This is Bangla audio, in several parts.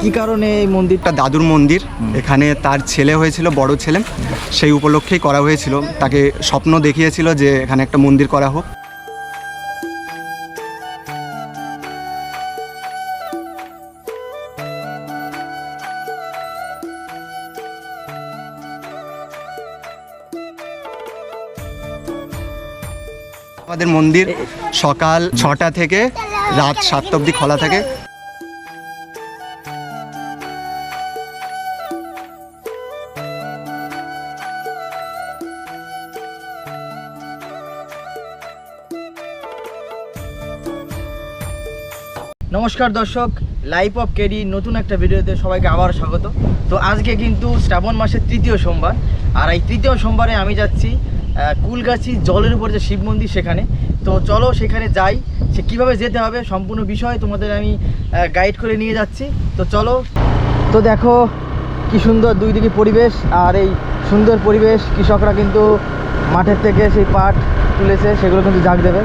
কি কারণে এই মন্দিরটা দাদুর মন্দির? এখানে তার ছেলে হয়েছিল বড় ছেলে। সেই উপলক্ষেই করা হয়েছিল। তাকে স্বপ্ন দেখিয়েছিল যে এখানে একটা মন্দির করা হোক। আমাদের মন্দির সকাল ছটা থেকে রাত সাতটা অবধি খোলা থাকে। নমস্কার দর্শক লাইফ অফ কেডি নতুন একটা ভিডিওতে সবাইকে আবার স্বাগত। তো আজকে কিন্তু শ্রাবণ মাসের তৃতীয় সোমবার, আর এই তৃতীয় সোমবারে আমি যাচ্ছি কুলগাছি জলের উপর যে শিব মন্দির সেখানে। তো চলো সেখানে যাই, সে কীভাবে যেতে হবে সম্পূর্ণ বিষয় তোমাদের আমি গাইড করে নিয়ে যাচ্ছি। তো চলো, তো দেখো কি সুন্দর দুই দিকে পরিবেশ, আর এই সুন্দর পরিবেশ কৃষকরা কিন্তু মাঠের থেকে সেই পাট তুলেছে, সেগুলো কিন্তু জাগ দেবে।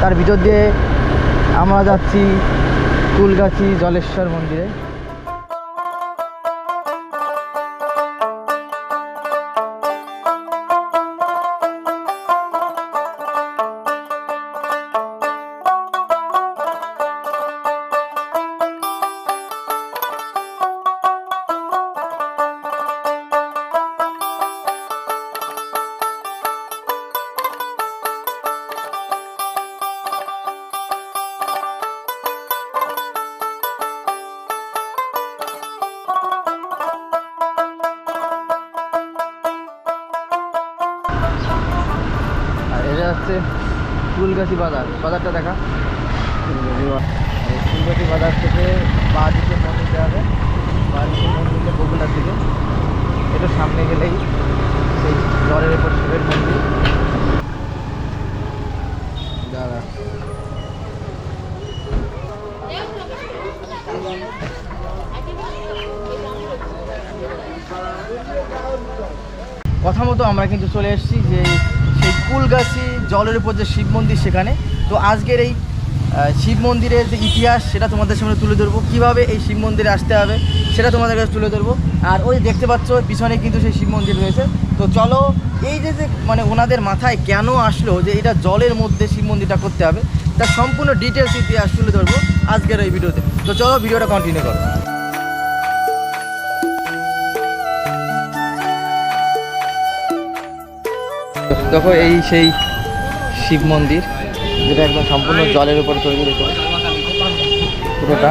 তার ভিতর দিয়ে আমরা যাচ্ছি কুলগাছি জলেশ্বর মন্দিরে। হচ্ছে ফুলগাছি বাজার। বাজারটা দেখা। ফুলগাছি বাজার থেকে বা দিকে মন্দির যাবে। বা দিকে মন্দিরটা বগুলার দিকে। এটা সামনে গেলেই সেই জলের উপর শিবের মন্দির। দাঁড়া। কথা মতো আমরা কিন্তু চলে এসেছি যে সেই কুলগাছি জলের উপর যে শিব মন্দির সেখানে। তো আজকের এই শিব মন্দিরের যে ইতিহাস, সেটা তোমাদের সামনে তুলে ধরবো। কীভাবে এই শিব মন্দিরে আসতে হবে, সেটা তোমাদের কাছে তুলে ধরবো। আর ওই দেখতে পাচ্ছ, পিছনে কিন্তু সেই শিব মন্দির রয়েছে। তো চলো, এই যে যে মানে ওনাদের মাথায় কেন আসলো যে এটা জলের মধ্যে শিব মন্দিরটা করতে হবে, তার সম্পূর্ণ ডিটেলস ইতিহাস তুলে ধরবো আজকের এই ভিডিওতে। তো চলো, ভিডিওটা কন্টিনিউ করো। দেখো, এই সেই শিব মন্দির যেটা একদম সম্পূর্ণ জলের উপরে তৈরি দেখো পুরোটা।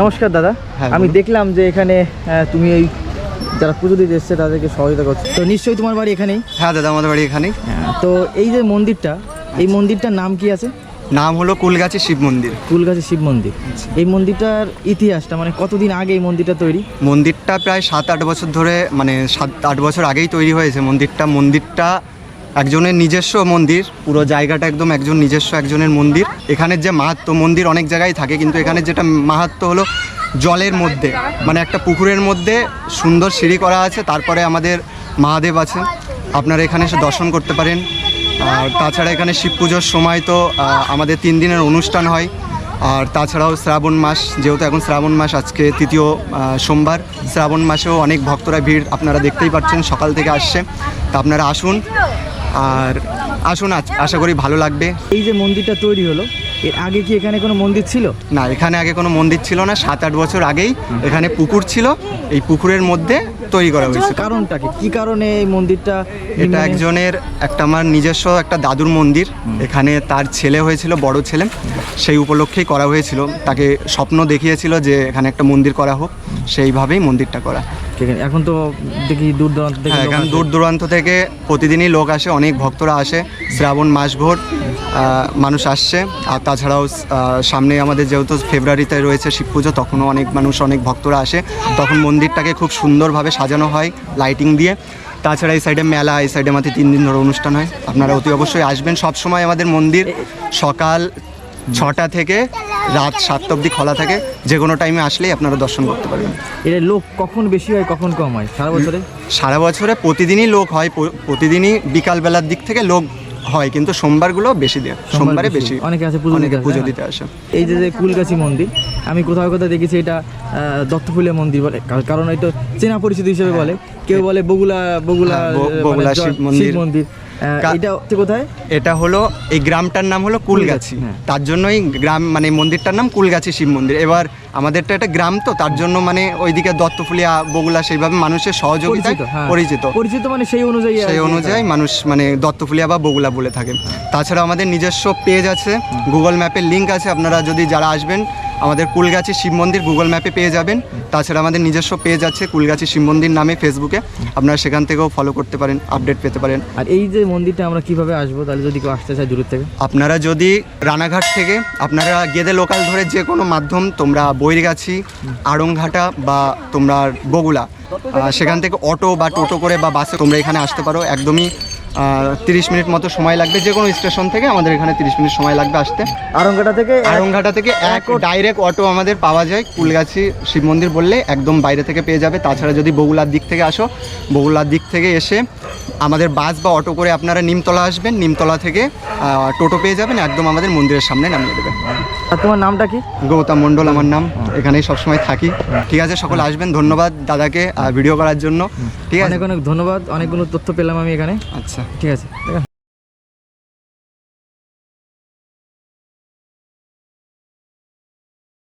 নমস্কার দাদা। হ্যাঁ, আমি দেখলাম যে এখানে তুমি এই যারা পুজো দিতে এসছে তাদেরকে সহযোগিতা করছ। তো নিশ্চয়ই তোমার বাড়ি এখানেই? হ্যাঁ দাদা আমাদের বাড়ি এখানেই। তো এই যে মন্দিরটা এই মন্দিরটার নাম কি আছে? নাম হলো কুলগাছি শিব মন্দির। ফুলগাছি শিব মন্দির। এই মন্দিরটার ইতিহাসটা মানে কতদিন আগে এই মন্দিরটা তৈরি? মন্দিরটা প্রায় সাত আট বছর ধরে মানে সাত আট বছর আগেই তৈরি হয়েছে। মন্দিরটা মন্দিরটা একজনের নিজস্ব মন্দির, পুরো জায়গাটা একদম একজন নিজস্ব একজনের মন্দির। এখানের যে মাহাত্ম মন্দির অনেক জায়গায় থাকে, কিন্তু এখানে যেটা মাহাত্ম হলো জলের মধ্যে। মানে একটা পুকুরের মধ্যে সুন্দর সিঁড়ি করা আছে, তারপরে আমাদের মহাদেব আছে আপনারা এখানে এসে দর্শন করতে পারেন। আর তাছাড়া এখানে শিব পুজোর সময় তো আমাদের তিন দিনের অনুষ্ঠান হয়। আর তাছাড়াও শ্রাবণ মাস, যেহেতু এখন শ্রাবণ মাস, আজকে তৃতীয় সোমবার। শ্রাবণ মাসেও অনেক ভক্তরা ভিড় আপনারা দেখতেই পাচ্ছেন, সকাল থেকে আসছে। তা আপনারা আসুন। আর আসুন আজ- আশা করি ভালো লাগবে। এই যে মন্দিরটা তৈরি হলো এর আগে কি এখানে কোনো মন্দির ছিল? না এখানে আগে কোনো মন্দির ছিল না সাত আট বছর আগেই এখানে পুকুর ছিল। এই পুকুরের মধ্যে তৈরি করা হয়েছে কারণটা কি কি কারণে এই মন্দিরটা এটা একজনের একটা আমার নিজস্ব একটা দাদুর মন্দির। এখানে তার ছেলে হয়েছিল বড় ছেলে। সেই উপলক্ষেই করা হয়েছিল। তাকে স্বপ্ন দেখিয়েছিল যে এখানে একটা মন্দির করা হোক। সেইভাবেই মন্দিরটা করা। এখানে- এখন তো দেখি দূর দূরান্ত থেকে হ্যাঁ এখানে। দূর দূরান্ত থেকে প্রতিদিনই লোক আসে অনেক ভক্তরা আসে শ্রাবণ মাসভর মানুষ আসছে আর তাছাড়াও সামনে আমাদের যেহেতু ফেব্রুয়ারিতে রয়েছে শিব পুজো তখনও অনেক মানুষ অনেক ভক্তরা আসে। তখন মন্দিরটাকে খুব সুন্দরভাবে সাজানো হয় লাইটিং দিয়ে। তাছাড়া এই সাইডে মেলা এই সাইডে আমাদের তিন দিন ধরে অনুষ্ঠান হয়। আপনারা অতি অবশ্যই আসবেন। সব সময় আমাদের মন্দির সকাল ছটা থেকে রাত সাতটা অবধি খোলা থাকে যে কোনো টাইমে আসলেই আপনারা দর্শন করতে পারবেন। এর লোক কখন বেশি হয় কখন কম হয়? সারা বছরে? সারা বছরে প্রতিদিনই লোক হয় প্রতিদিনই বিকালবেলার দিক থেকে লোক হয় কিন্তু সোমবারগুলো বেশি দেয় সোমবারে বেশি। অনেকে আছে পুজো অনেকে দিতে আসে, পুজো হ্যাঁ। দিতে আসে। এই যে যে কুলগাছি মন্দির আমি কোথাও কোথাও দেখেছি এটা আহ, দত্তফুলের মন্দির বলে। কার- কারণ হয়তো চেনা পরিচিত হিসেবে বলে। কেউ বলে বগুলা বগুলা হ্যাঁ, মানে বগুলা শিব মন্দির। এটা হচ্ছে কোথায়? এটা হলো এই গ্রামটার নাম হলো কুলগাছি। হ্যাঁ। তার জন্যই গ্রাম মানে মন্দিরটার নাম কুলগাছি শিব মন্দির। এবার আমাদেরটা একটা গ্রাম তো তার জন্য মানে ওইদিকে দত্তফুলিয়া বগুলা সেইভাবে মানুষের সহযোগিতায় পরিচিত হ্যাঁ। পরিচিত। পরিচিত মানে সেই অনুযায়ী সেই অনুযায়ী মানুষ মানে দত্তফুলিয়া বা বগুলা বলে থাকে। তাছাড়া আমাদের নিজস্ব পেজ আছে গুগল ম্যাপের লিঙ্ক আছে আপনারা যদি যারা আসবেন আমাদের কুলগাছি শিব মন্দির গুগল ম্যাপে পেয়ে যাবেন। তাছাড়া আমাদের নিজস্ব পেজ আছে কুলগাছি শিব মন্দির নামে ফেসবুকে। আপনারা সেখান থেকেও ফলো করতে পারেন আপডেট পেতে পারেন। আর এই যে মন্দিরটা আমরা কীভাবে আসব তাহলে যদি কেউ আসতে চায় দূরের থেকে? আপনারা যদি রানাঘাট থেকে আপনারা গেদে লোকাল ধরে যে কোনো মাধ্যম তোমরা বৈরগাছি আড়ংঘাটা বা তোমরা বগুলা সেখান থেকে অটো বা টোটো করে বা বাসে তোমরা এখানে আসতে পারো। একদমই তিরিশ মিনিট মতো সময় লাগবে যে কোনো স্টেশন থেকে আমাদের এখানে তিরিশ মিনিট সময় লাগবে আসতে। আরংঘাটা থেকে আড়ংঘাটা থেকে এক ডাইরেক্ট অটো আমাদের পাওয়া যায় কুলগাছি শিব মন্দির বললে একদম বাইরে থেকে পেয়ে যাবে। তাছাড়া যদি বগুলার দিক থেকে আসো বগুলার দিক থেকে এসে আমাদের বাস বা অটো করে আপনারা নিমতলা আসবেন নিমতলা থেকে টোটো পেয়ে যাবেন একদম আমাদের মন্দিরের সামনে নামিয়ে দেবেন আর তোমার নামটা কি? গৌতম মণ্ডল আমার নাম। এখানেই সবসময় থাকি। ঠিক আছে সকল আসবেন। ধন্যবাদ দাদাকে ভিডিও করার জন্য। ঠিক আছে? অনেক অনেক ধন্যবাদ। অনেকগুলো তথ্য পেলাম আমি এখানে। আচ্ছা। ঠিক আছে